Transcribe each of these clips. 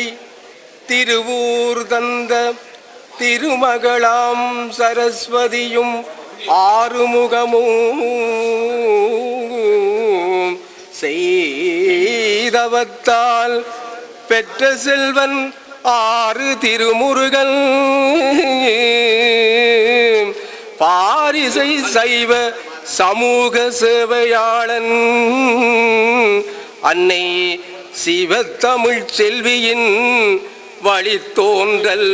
இவை திருவூர் தந்த திருமகளாம் சரஸ்வதியும் ஆறுமுகமும் செய்தவத்தால் பெற்ற செல்வன் ஆறு திருமுருகன். பாரிசை சைவ சமூக சேவையாளன். அன்னை சிவத்தமிழ் செல்வியின் வழித்தோன்றல்.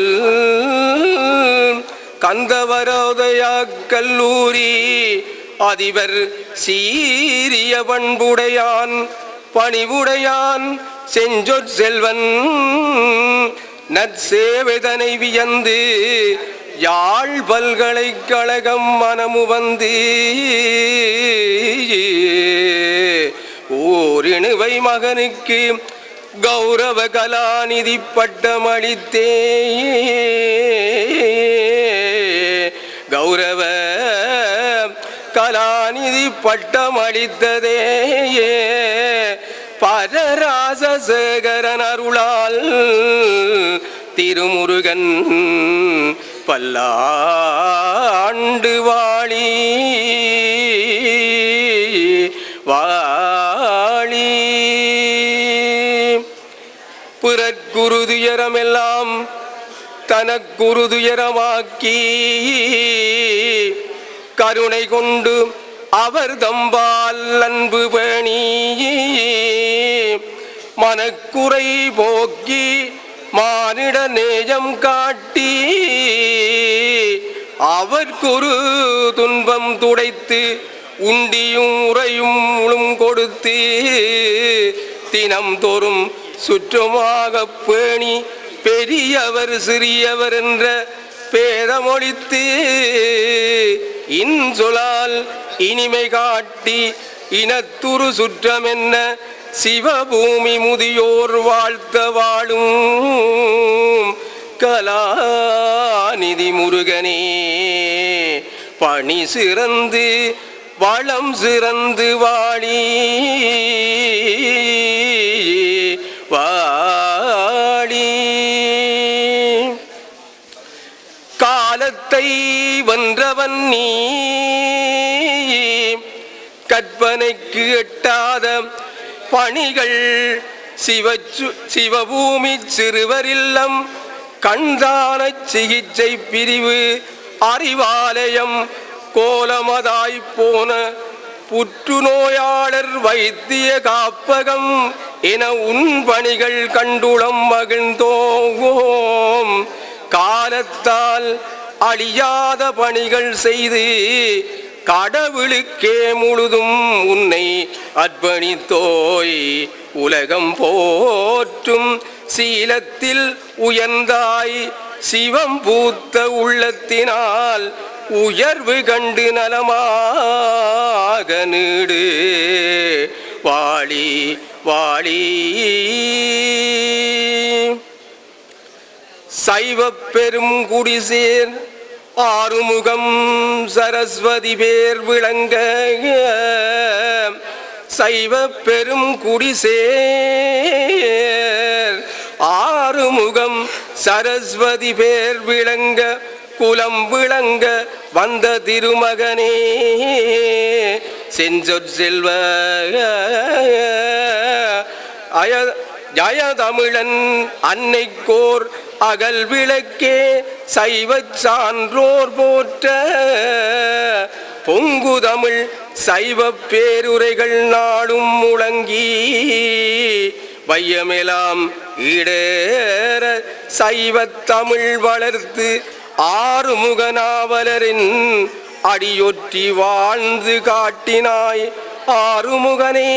கந்தவரோதயா கல்லூரி அதிபர் சீரிய பண்புடையான் பணிவுடையான் செஞ்சொற் செல்வன். நற்சேவைதனை வியந்து யாழ் பல்கலைக்கழகம் மனமு வந்து ஓரிணுவை மகனுக்கு கௌரவ கலாநிதி பட்டமளித்தே. கௌரவ கலாநிதி பட்டமளித்ததே. பரராசசேகரன் அருளால் திருமுருகன் பல்லாண்டு வாழி. வாழி. பிறற்குரு துயரமெல்லாம் தனக்குரு துயரமாக்கி கருணை கொண்டு அவர் தம்பால் அன்பு பணி மனக்குறை போக்கி மானிட நேயம் காட்டி அவர் குரு துன்பம் துடைத்து உண்டியும் உறையும் முழும் கொடுத்து தினம் தோறும் சுற்றமாக பேணி பெரியவர் சிறியவர் என்ற பேதமொழித்து இன்சொலால் இனிமை காட்டி இனத்துரு சுற்றம் என்ன சிவபூமி முதியோர் வாழ்த்த வாழும் கலாநிதி முருகனே. பணி சிறந்து வளம் சிறந்து வாழி வாழி காலத்தை வென்றவன் நீ. கற்பனைக்கு எட்டாத பணிகள் சிவச்சு சிவபூமி சிறுவரில்லம். கண்தான சிகிச்சை பிரிவு அறிவாலயம் கோலமதாய்ப்போன புற்றுநோயாளர் வைத்திய காப்பகம் என உன் பணிகள் கண்டுளம் மகிழ்ந்தோம் காலத்தால் அழியாத பணிகள் செய்து கடவுளுக்கே முழுதும் உன்னை அர்ப்பணித்தோய். உலகம் போற்றும் சீலத்தில் உயர்ந்தாய் சிவம் பூத்த உள்ளத்தினால் உயர்வு கண்டு நலமாக நீடு. வாழி வாழி. சைவ பெரும் குடிசேர் ஆறுமுகம் சரஸ்வதி பேர் விளங்க. சைவ பெரும் குடிசேர் ஆறுமுகம் சரஸ்வதி பேர் விளங்க. குலம் விளங்க வந்த திருமகனே. செஞ்சொற் செல்வ அய ஜய தமிழன் அன்னைக்கோர் அகல் விளக்கே சைவ சான்றோர் போற்ற. பொங்கு தமிழ் சைவ பேருரைகள் நாடும் முழங்கி வையமெலாம் ஈடேற சைவ தமிழ் வளர்த்து ஆறுமுகனாவலரின் அடியொற்றி வாழ்ந்து காட்டினாய். ஆறுமுகனே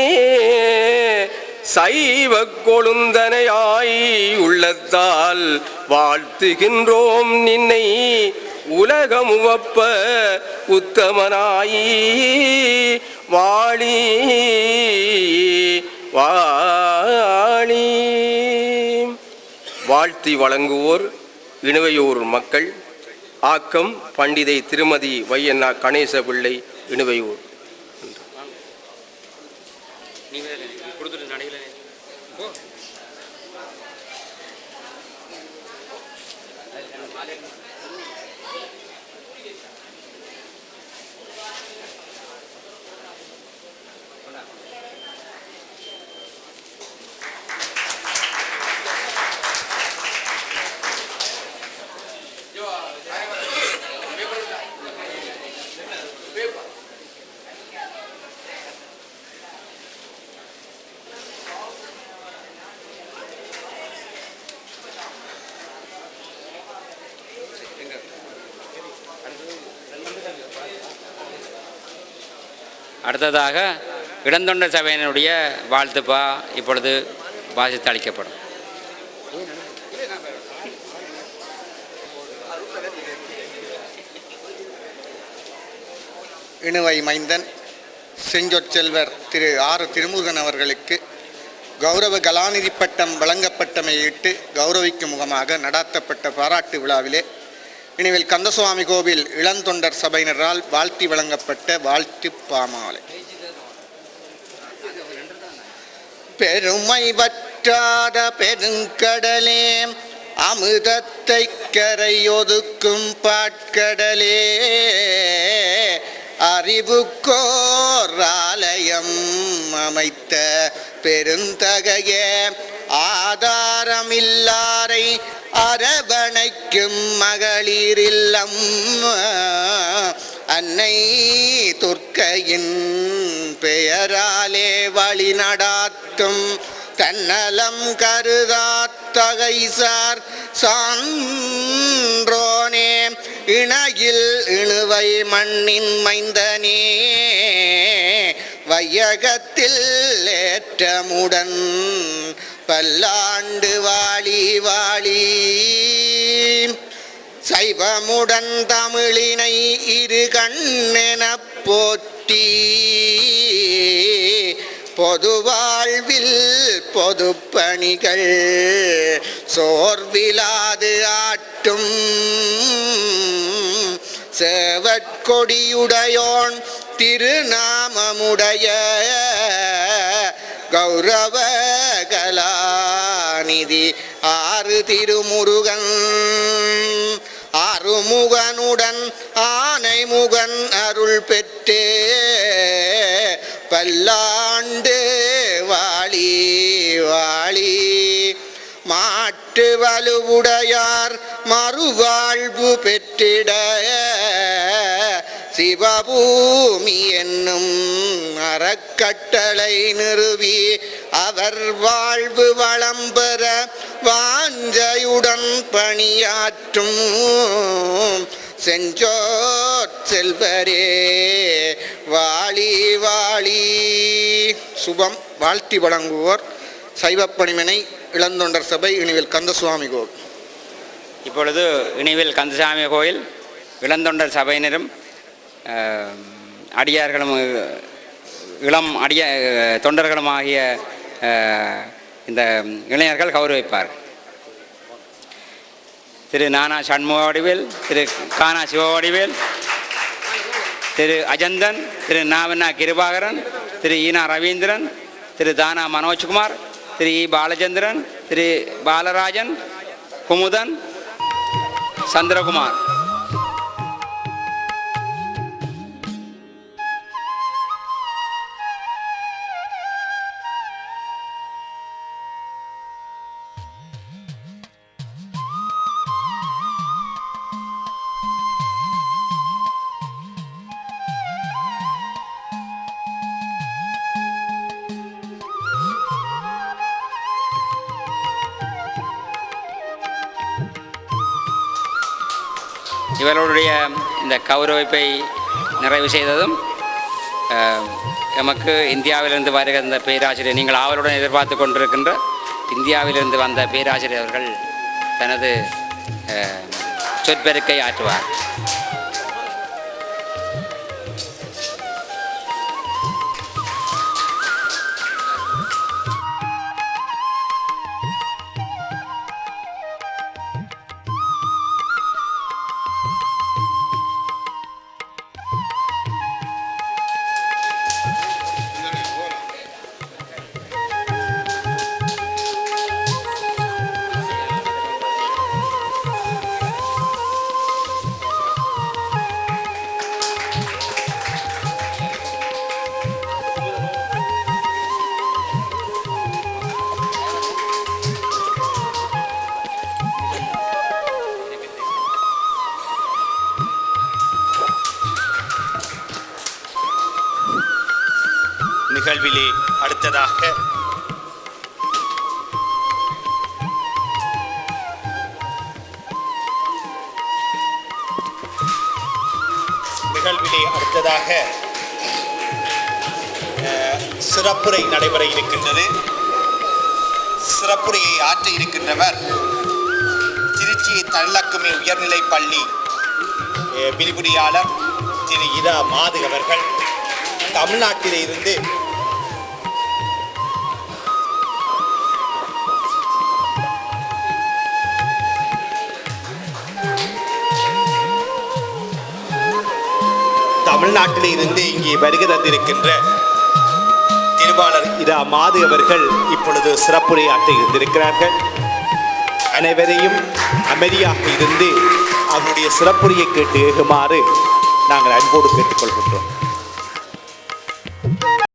சைவ கொழுந்தனையாய் உள்ளத்தால் வாழ்த்துகின்றோம் நின்னை. உலகம் உவப்ப உத்தமனாயி வாழி வாழி. வாழ்த்தி வழங்குவோர் இணுவையூர் மக்கள். ஆக்கம் பண்டிதை திருமதி வையண்ணா கணேச பிள்ளை இணுவையூர் அடுத்ததாக இடந்தொண்ட சபையினுடைய வாழ்த்துப்பா இப்பொழுது வாசித்து அளிக்கப்படும். இணுவை மைந்தன் செஞ்சொற்செல்வர் திரு ஆறு திருமுருகன் அவர்களுக்கு கௌரவ கலாநிதி பட்டம் வழங்கப்பட்டமையிட்டு கௌரவிக்கும் முகமாக நடாத்தப்பட்ட பாராட்டு விழாவிலே இனிவில் கந்தசுவாமி கோவில் இளந்தொண்டர் சபையினரால் வாழ்த்தி வழங்கப்பட்ட வாழ்த்து பாமாலை. பெருமை வற்றாத பெருங்கடலே அமுதத்தை கரையொதுக்கும் பாட்கடலே அறிவுக்கோர் அமைத்த பெருந்தகையே ஆதாரமில்லாரை அரவணைக்கும் மகளிரில்லம் அன்னை துர்க்கையின் பெயராலே வழி நடாத்தும் தன்னலம் கருதாத்தகைசார் சான்றோனே. இணையில் இணுவை மண்ணின் மைந்தனே வையகத்தில் ஏற்றமுடன் பல்லாண்டு வாழி வாழி. சைவமுடன் தமிழினை இரு கண்ணெனப் போற்றி. பொது வாழ்வில் பொது பணிகள் சோர்விலாது ஆட்டும். சேவற்கொடியுடையோன் திருநாமமுடைய கௌரவ நிதி. ஆறு திருமுருகன் அருமுகனுடன் ஆனை முகன் அருள் பெற்றே. பல்லாண்டு வாழி வாழி. மாட்டு வலுவுடையார் மறுவாழ்வு பெற்றிட. சிவபூமி என்னும் அறக்கட்டளை நிறுவி. அவர் வாழ்வு வளம் பெற வாஞ்சையுடன் பணியாற்றும் செஞ்சோர் செல்வரே வாழி வாழி. சுபம் வாழ்த்தி வழங்குவோர் சைவப்பணிமனை இளந்தொண்டர் சபை இனிவில் கந்தசுவாமி கோவில். இப்பொழுது இனிவில் கந்தசாமி கோயில் இளந்தொண்டர் சபையினரும் அடியார்களும் இளம் அடிய தொண்டர்களும் ஆகிய இந்த இளைஞர்கள் கௌரவிப்பார் திரு நானா சண்முக வடிவேல் திரு கானா சிவ வடிவில் திரு அஜந்தன் திரு நாவண்ணா கிருபாகரன் திரு ஈனா ரவீந்திரன் திரு தானா மனோஜ்குமார் திரு இ பாலச்சந்திரன் திரு பாலராஜன் குமுதன் சந்திரகுமார். இவர்களுடைய இந்த கௌரவிப்பை நிறைவு செய்ததும் எமக்கு இந்தியாவிலிருந்து வருகின்ற பேராசிரியர் நீங்கள் ஆவலுடன் எதிர்பார்த்து கொண்டிருக்கின்ற இந்தியாவிலிருந்து வந்த பேராசிரியர் அவர்கள் தனது சொற்பெருக்கை ஆற்றுவார். நிகழ்விலே அடுத்ததாக. நிகழ்விலே அடுத்ததாக சிறப்புரை நடைபெற இருக்கின்றது. சிறப்புரையை ஆற்ற இருக்கின்றவர் திருச்சி தள்ளக்குமே உயர்நிலை பள்ளி அஹ், விரிவுரையாளர் திரு இரா மாது அவர்கள். தமிழ்நாட்டிலே தமிழ்நாட்டில் இருந்து இங்கே வருகை தந்திருக்கின்ற திருவாளர் இரா மாது அவர்கள் இப்பொழுது சிறப்புரையாற்ற இருந்திருக்கிறார்கள். அனைவரையும் அமைதியாக இருந்து அவருடைய சிறப்புரையை கேட்டு ஏகுமாறு நாங்கள் அன்போடு கேட்டுக்கொள்கின்றோம்.